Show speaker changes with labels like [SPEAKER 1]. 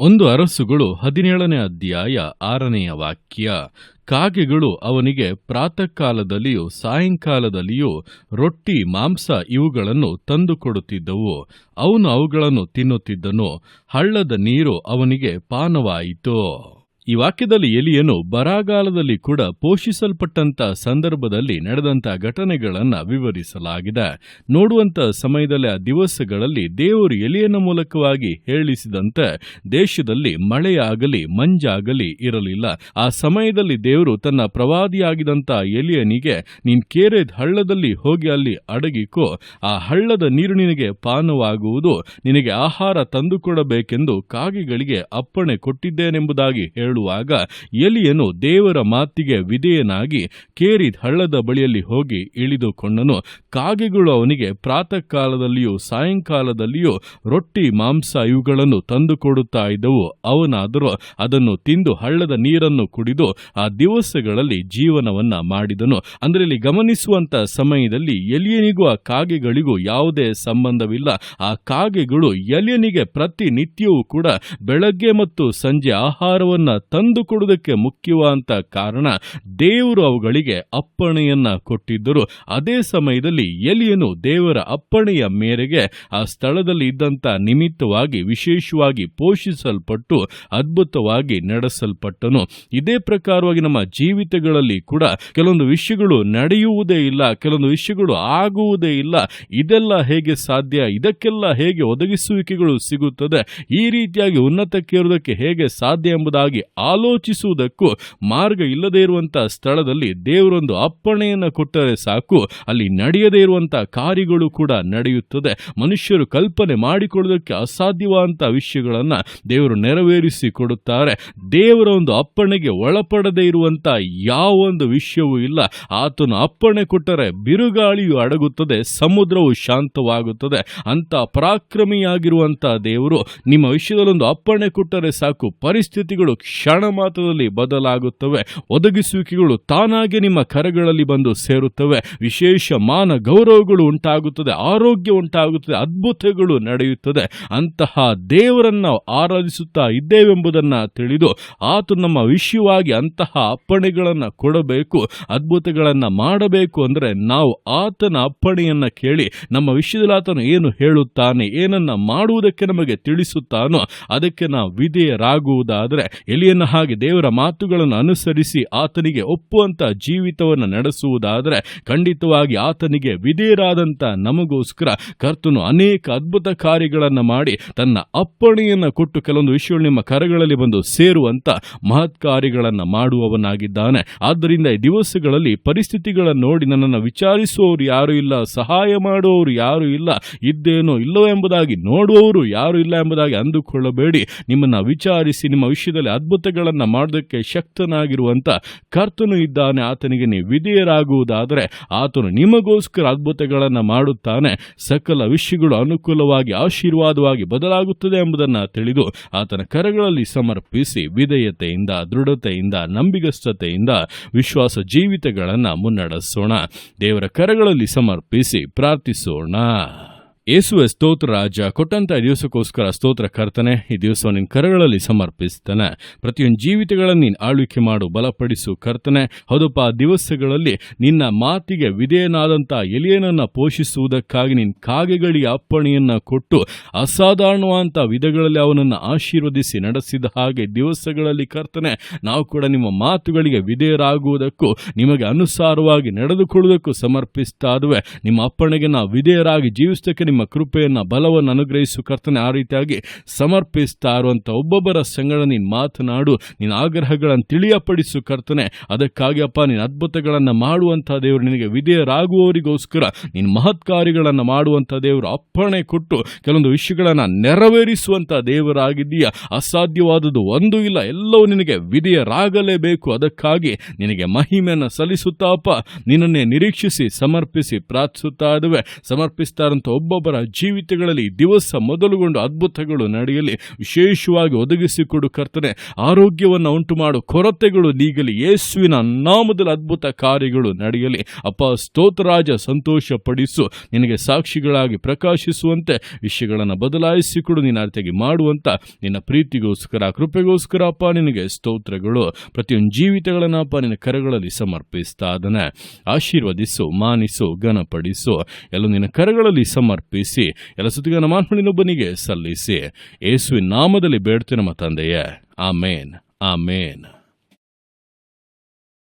[SPEAKER 1] ಒಂದು ಅರಸುಗಳು ಹದಿನೇಳನೇ ಅಧ್ಯಾಯ ಆರನೆಯ ವಾಕ್ಯ, ಕಾಗೆಗಳು ಅವನಿಗೆ ಪ್ರಾತಃ ಕಾಲದಲ್ಲಿಯೂ ಸಾಯಂಕಾಲದಲ್ಲಿಯೂ ರೊಟ್ಟಿ, ಮಾಂಸ ಇವುಗಳನ್ನು ತಂದುಕೊಡುತ್ತಿದ್ದವು ಅವನು ಅವುಗಳನ್ನು ತಿನ್ನುತ್ತಿದ್ದನು. ಹಳ್ಳದ ನೀರು ಅವನಿಗೆ ಪಾನವಾಯಿತು. ಈ ವಾಕ್ಯದಲ್ಲಿ ಎಲಿಯನು ಬರಗಾಲದಲ್ಲಿ ಕೂಡ ಪೋಷಿಸಲ್ಪಟ್ಟಂತ ಸಂದರ್ಭದಲ್ಲಿ ನಡೆದಂತ ಘಟನೆಗಳನ್ನ ವಿವರಿಸಲಾಗಿದೆ. ನೋಡುವಂತ ಸಮಯದಲ್ಲಿ ಆ ದಿವಸಗಳಲ್ಲಿ ದೇವರು ಎಲಿಯನ ಮೂಲಕವಾಗಿ ಹೇಳಿಸಿದಂತೆ ದೇಶದಲ್ಲಿ ಮಳೆಯಾಗಲಿ, ಮಂಜಾಗಲಿ ಇರಲಿಲ್ಲ. ಆ ಸಮಯದಲ್ಲಿ ದೇವರು ತನ್ನ ಪ್ರವಾದಿಯಾಗಿದಂತ ಎಲಿಯನಿಗೆ, ನೀನ್ ಕೇರೆದ್ ಹಳ್ಳದಲ್ಲಿ ಹೋಗಿ ಅಲ್ಲಿ ಅಡಗಿಕೋ, ಆ ಹಳ್ಳದ ನೀರು ನಿನಗೆ ಪಾನವಾಗುವುದು, ನಿನಗೆ ಆಹಾರ ತಂದುಕೊಡಬೇಕೆಂದು ಕಾಗೆಗಳಿಗೆ ಅಪ್ಪಣೆ ಕೊಟ್ಟಿದ್ದೇನೆಂಬುದಾಗಿ ಹೇಳುವಾಗ ಎಲಿಯನು ದೇವರ ಮಾತಿಗೆ ವಿಧೇಯನಾಗಿ ಕೇರಿ ಹಳ್ಳದ ಬಳಿಯಲ್ಲಿ ಹೋಗಿ ಇಳಿದುಕೊಂಡನು. ಕಾಗೆಗಳು ಅವನಿಗೆ ಪ್ರಾತಃ ಕಾಲದಲ್ಲಿಯೂ ಸಾಯಂಕಾಲದಲ್ಲಿಯೂ ರೊಟ್ಟಿ, ಮಾಂಸ ಇವುಗಳನ್ನು ತಂದುಕೊಡುತ್ತಾ ಇದ್ದವು. ಅವನಾದರೂ ಅದನ್ನು ತಿಂದು ಹಳ್ಳದ ನೀರನ್ನು ಕುಡಿದು ಆ ದಿವಸಗಳಲ್ಲಿ ಜೀವನವನ್ನ ಮಾಡಿದನು. ಅಂದರೆ ಇಲ್ಲಿ ಗಮನಿಸುವಂತ ಸಮಯದಲ್ಲಿ ಎಲಿಯನಿಗೂ ಆ ಕಾಗೆಗಳಿಗೂ ಯಾವುದೇ ಸಂಬಂಧವಿಲ್ಲ. ಆ ಕಾಗೆಗಳು ಎಲಿಯನಿಗೆ ಪ್ರತಿನಿತ್ಯವೂ ಕೂಡ ಬೆಳಗ್ಗೆ ಮತ್ತು ಸಂಜೆ ಆಹಾರವನ್ನ ತಂದುಕೊಡುವುದಕ್ಕೆ ಮುಖ್ಯವಾದಂಥ ಕಾರಣ ದೇವರು ಅವುಗಳಿಗೆ ಅಪ್ಪಣೆಯನ್ನ ಕೊಟ್ಟಿದ್ದರು. ಅದೇ ಸಮಯದಲ್ಲಿ ಎಲಿಯನು ದೇವರ ಅಪ್ಪಣೆಯ ಮೇರೆಗೆ ಆ ಸ್ಥಳದಲ್ಲಿ ಇದ್ದಂಥ ನಿಮಿತ್ತವಾಗಿ ವಿಶೇಷವಾಗಿ ಪೋಷಿಸಲ್ಪಟ್ಟು ಅದ್ಭುತವಾಗಿ ನಡೆಸಲ್ಪಟ್ಟನು. ಇದೇ ಪ್ರಕಾರವಾಗಿ ನಮ್ಮ ಜೀವಿತಗಳಲ್ಲಿ ಕೂಡ ಕೆಲವೊಂದು ವಿಷಯಗಳು ನಡೆಯುವುದೇ ಇಲ್ಲ, ಕೆಲವೊಂದು ವಿಷಯಗಳು ಆಗುವುದೇ ಇಲ್ಲ. ಇದೆಲ್ಲ ಹೇಗೆ ಸಾಧ್ಯ? ಇದಕ್ಕೆಲ್ಲ ಹೇಗೆ ಒದಗಿಸುವಿಕೆಗಳು ಸಿಗುತ್ತದೆ? ಈ ರೀತಿಯಾಗಿ ಉನ್ನತಕ್ಕೇರುವುದಕ್ಕೆ ಹೇಗೆ ಸಾಧ್ಯ ಎಂಬುದಾಗಿ ಆಲೋಚಿಸುವುದಕ್ಕೂ ಮಾರ್ಗ ಇಲ್ಲದೇ ಇರುವಂತಹ ಸ್ಥಳದಲ್ಲಿ ದೇವರೊಂದು ಅಪ್ಪಣೆಯನ್ನು ಕೊಟ್ಟರೆ ಸಾಕು. ಅಲ್ಲಿ ನಡೆಯದೇ ಇರುವಂತಹ ಕಾರ್ಯಗಳು ಕೂಡ ನಡೆಯುತ್ತದೆ. ಮನುಷ್ಯರು ಕಲ್ಪನೆ ಮಾಡಿಕೊಳ್ಳೋದಕ್ಕೆ ಅಸಾಧ್ಯವಾದಂತಹ ವಿಷಯಗಳನ್ನು ದೇವರು ನೆರವೇರಿಸಿ ಕೊಡುತ್ತಾರೆ. ದೇವರ ಒಂದು ಅಪ್ಪಣೆಗೆ ಒಳಪಡದೇ ಇರುವಂತ ಯಾವೊಂದು ವಿಷಯವೂ ಇಲ್ಲ. ಆತನು ಅಪ್ಪಣೆ ಕೊಟ್ಟರೆ ಬಿರುಗಾಳಿಯು ಅಡಗುತ್ತದೆ, ಸಮುದ್ರವು ಶಾಂತವಾಗುತ್ತದೆ. ಅಂತ ಪರಾಕ್ರಮಿಯಾಗಿರುವಂತಹ ದೇವರು ನಿಮ್ಮ ವಿಷಯದಲ್ಲೊಂದು ಅಪ್ಪಣೆ ಕೊಟ್ಟರೆ ಸಾಕು. ಪರಿಸ್ಥಿತಿಗಳು ಕ್ಷಣ ಮಾತ್ರದಲ್ಲಿ ಬದಲಾಗುತ್ತವೆ. ಒದಗಿಸುವಿಕೆಗಳು ತಾನಾಗೆ ನಿಮ್ಮ ಕರಗಳಲ್ಲಿ ಬಂದು ಸೇರುತ್ತವೆ. ವಿಶೇಷ ಮಾನ ಗೌರವಗಳು ಉಂಟಾಗುತ್ತದೆ, ಆರೋಗ್ಯ ಉಂಟಾಗುತ್ತದೆ, ಅದ್ಭುತಗಳು ನಡೆಯುತ್ತದೆ. ಅಂತಹ ದೇವರನ್ನ ಆರಾಧಿಸುತ್ತಾ ಇದ್ದೇವೆಂಬುದನ್ನು ತಿಳಿದು ಆತ ನಮ್ಮ ವಿಷಯವಾಗಿ ಅಂತಹ ಅಪ್ಪಣೆಗಳನ್ನು ಕೊಡಬೇಕು, ಅದ್ಭುತಗಳನ್ನು ಮಾಡಬೇಕು ಅಂದ್ರೆ ನಾವು ಆತನ ಅಪ್ಪಣೆಯನ್ನು ಕೇಳಿ ನಮ್ಮ ವಿಷಯದಲ್ಲಿ ಆತನು ಏನು ಹೇಳುತ್ತಾನೆ, ಏನನ್ನ ಮಾಡುವುದಕ್ಕೆ ನಮಗೆ ತಿಳಿಸುತ್ತಾನೋ ಅದಕ್ಕೆ ನಾವು ವಿಧೇಯರಾಗುವುದಾದರೆ ಎಲಿಯನ್ನ ಹಾಗೆ ದೇವರ ಮಾತುಗಳನ್ನು ಅನುಸರಿಸಿ ಆತನಿಗೆ ಒಪ್ಪುವಂತ ಜೀವಿತವನ್ನು ನಡೆಸುವುದಾದರೆ ಖಂಡಿತವಾಗಿ ಆತನಿಗೆ ವಿಧೇಯರಾದಂತ ನಮಗೋಸ್ಕರ ಕರ್ತನು ಅನೇಕ ಅದ್ಭುತ ಕಾರ್ಯಗಳನ್ನು ಮಾಡಿ ತನ್ನ ಅಪ್ಪಣೆಯನ್ನು ಕೊಟ್ಟು ಕೆಲವೊಂದು ವಿಷಯಗಳು ನಿಮ್ಮ ಕರಗಳಲ್ಲಿ ಬಂದು ಸೇರುವಂತ ಮಹತ್ ಕಾರ್ಯಗಳನ್ನು ಮಾಡುವವನಾಗಿದ್ದಾನೆ. ಆದ್ದರಿಂದ ಈ ದಿವಸಗಳಲ್ಲಿ ಪರಿಸ್ಥಿತಿಗಳನ್ನು ನೋಡಿ ನನ್ನನ್ನು ವಿಚಾರಿಸುವವರು ಯಾರು ಇಲ್ಲ, ಸಹಾಯ ಮಾಡುವವರು ಯಾರು ಇಲ್ಲ, ಇದ್ದೇನೋ ಇಲ್ಲವೋ ಎಂಬುದಾಗಿ ನೋಡುವವರು ಯಾರು ಇಲ್ಲ ಎಂಬುದಾಗಿ ಅಂದುಕೊಳ್ಳಬೇಡಿ. ನಿಮ್ಮನ್ನ ವಿಚಾರಿಸಿ ನಿಮ್ಮ ವಿಷಯದಲ್ಲಿ ಅದ್ಭುತಗಳನ್ನು ಮಾಡೋದಕ್ಕೆ ಶಕ್ತನಾಗಿರುವಂಥ ಕರ್ತನು ಇದ್ದಾನೆ. ಆತನಿಗೆ ನೀವು ವಿಧೇಯರಾಗುವುದಾದರೆ ಆತನು ನಿಮಗೋಸ್ಕರ ಅದ್ಭುತಗಳನ್ನು ಮಾಡುತ್ತಾನೆ. ಸಕಲ ವಿಷಯಗಳು ಅನುಕೂಲವಾಗಿ, ಆಶೀರ್ವಾದವಾಗಿ ಬದಲಾಗುತ್ತದೆ ಎಂಬುದನ್ನು ತಿಳಿದು ಆತನ ಕರಗಳಲ್ಲಿ ಸಮರ್ಪಿಸಿ ವಿಧೇಯತೆಯಿಂದ, ದೃಢತೆಯಿಂದ, ನಂಬಿಗಸ್ತತೆಯಿಂದ ವಿಶ್ವಾಸ ಜೀವಿತಗಳನ್ನು ಮುನ್ನಡೆಸೋಣ. ದೇವರ ಕರಗಳಲ್ಲಿ ಸಮರ್ಪಿಸಿ ಪ್ರಾರ್ಥಿಸೋಣ. ಯೇಸುವೆ ಸ್ತೋತ್ರ ರಾಜ, ಕೊಟ್ಟಂತ ದಿವಸಕ್ಕೋಸ್ಕರ ಸ್ತೋತ್ರ ಕರ್ತನೆ, ಈ ದಿವಸ ನಿನ್ನ ಕರಗಳಲ್ಲಿ ಸಮರ್ಪಿಸ್ತಾನೆ. ಪ್ರತಿಯೊಂದು ಜೀವಿತಗಳನ್ನು ನೀನು ಆಳ್ವಿಕೆ ಮಾಡು, ಬಲಪಡಿಸು ಕರ್ತನೆ. ಹೌದಪ್ಪ ದಿವಸಗಳಲ್ಲಿ ನಿನ್ನ ಮಾತಿಗೆ ವಿಧೇಯನಾದಂಥ ಎಲಿಯನನ್ನು ಪೋಷಿಸುವುದಕ್ಕಾಗಿ ನಿನ್ನ ಕಾಗೆಗಳಿಗೆ ಅಪ್ಪಣೆಯನ್ನ ಕೊಟ್ಟು ಅಸಾಧಾರಣವಾದಂಥ ವಿಧಗಳಲ್ಲಿ ಅವನನ್ನು ಆಶೀರ್ವದಿಸಿ ನಡೆಸಿದ ಹಾಗೆ ದಿವಸಗಳಲ್ಲಿ ಕರ್ತನೆ, ನಾವು ಕೂಡ ನಿಮ್ಮ ಮಾತುಗಳಿಗೆ ವಿಧೇಯರಾಗುವುದಕ್ಕೂ, ನಿಮಗೆ ಅನುಸಾರವಾಗಿ ನಡೆದುಕೊಳ್ಳುವುದಕ್ಕೂ ಸಮರ್ಪಿಸ್ತಾ ನಿಮ್ಮ ಅಪ್ಪಣೆಗೆ ನಾವು ವಿಧೇಯರಾಗಿ ಜೀವಿಸೋದಕ್ಕೆ ನಿಮ್ಮ ಕೃಪೆಯನ್ನ, ಬಲವನ್ನು ಅನುಗ್ರಹಿಸು, ಕರ್ತನೆ, ಆ ರೀತಿಯಾಗಿ ಸಮರ್ಪಿಸ್ತಾ ಇರುವಂಥ ಒಬ್ಬೊಬ್ಬರ ಸಂಗಡ ನೀನು ಮಾತನಾಡು ನಿನ್ನ ಆಗ್ರಹಗಳನ್ನು ತಿಳಿಯಪಡಿಸು, ಕರ್ತನೆ. ಅದಕ್ಕಾಗಿ ಅಪ್ಪ, ನೀನು ಅದ್ಭುತಗಳನ್ನು ಮಾಡುವಂಥ ದೇವರು ನಿನಗೆ ವಿಧೇಯರಾಗುವವರಿಗೋಸ್ಕರ ನೀನು ಮಹತ್ ಕಾರ್ಯಗಳನ್ನು ಮಾಡುವಂಥ ದೇವರು ಅಪ್ಪಣೆ ಕೊಟ್ಟು, ಕೆಲವೊಂದು ವಿಷಯಗಳನ್ನು ನೆರವೇರಿಸುವಂಥ ದೇವರಾಗಿದ್ದೀಯ? ಅಸಾಧ್ಯವಾದದ್ದು ಒಂದೂ ಇಲ್ಲ, ಎಲ್ಲವೂ ನಿನಗೆ ವಿಧೇಯರಾಗಲೇಬೇಕು. ಅದಕ್ಕಾಗಿ ನಿನಗೆ ಮಹಿಮೆಯನ್ನು ಅಪ್ಪ, ನಿನ್ನನ್ನೇ ನಿರೀಕ್ಷಿಸಿ, ಸಮರ್ಪಿಸಿ, ಪ್ರಾರ್ಥಿಸುತ್ತಾ ಇದುವೆ ಸಮರ್ಪಿಸ್ತಾ ಇರುವಂಥ ಪ್ರತಿಯೊಬ್ಬರ ಜೀವಿತಗಳಲ್ಲಿ ದಿವಸ ಮೊದಲುಗೊಂಡು ಅದ್ಭುತಗಳು ನಡೆಯಲಿ, ವಿಶೇಷವಾಗಿ ಒದಗಿಸಿಕೊಡು ಕರ್ತನೆ. ಆರೋಗ್ಯವನ್ನು ಉಂಟು ಮಾಡು, ಕೊರತೆಗಳು ನೀಗಲಿ, ಯೇಸುವಿನ ನಾಮದಲ್ಲಿ ಅದ್ಭುತ ಕಾರ್ಯಗಳು ನಡೆಯಲಿ. ಅಪ್ಪ ಸ್ತೋತ್ರರಾಜ ಸಂತೋಷ ಪಡಿಸು ನಿನಗೆ ಸಾಕ್ಷಿಗಳಾಗಿ ಪ್ರಕಾಶಿಸುವಂತೆ ವಿಷಯಗಳನ್ನು ಬದಲಾಯಿಸಿಕೊಡು ನಿನ್ನ ಅರ್ಥಗೆ ಮಾಡುವಂತ ನಿನ್ನ ಪ್ರೀತಿಗೋಸ್ಕರ, ಕೃಪೆಗೋಸ್ಕರ ಅಪ್ಪ, ನಿನಗೆ ಸ್ತೋತ್ರಗಳು. ಪ್ರತಿಯೊಂದು ಜೀವಿತಗಳನ್ನು ಅಪ್ಪ, ನಿನ್ನ ಕರಗಳಲ್ಲಿ ಸಮರ್ಪಿಸ್ತಾ ಅದನ್ನ ಆಶೀರ್ವದಿಸು, ಮಾನಿಸು, ಘನಪಡಿಸು. ಎಲ್ಲ ನಿನ್ನ ಕರಗಳಲ್ಲಿ ಸಮರ್ಪಿಸಿ ಎಲ್ಲ ಸುತ್ತಿಗನ ಮಾನ್ಮಣಿನೊಬ್ಬನಿಗೆ ಸಲ್ಲಿಸಿ. ಯೇಸುವಿನ ನಾಮದಲ್ಲಿ ಬೇಡ್ತೀನಿ ನಮ್ಮ ತಂದೆಯೇ. ಆಮೇನ್. ಆಮೇನ್.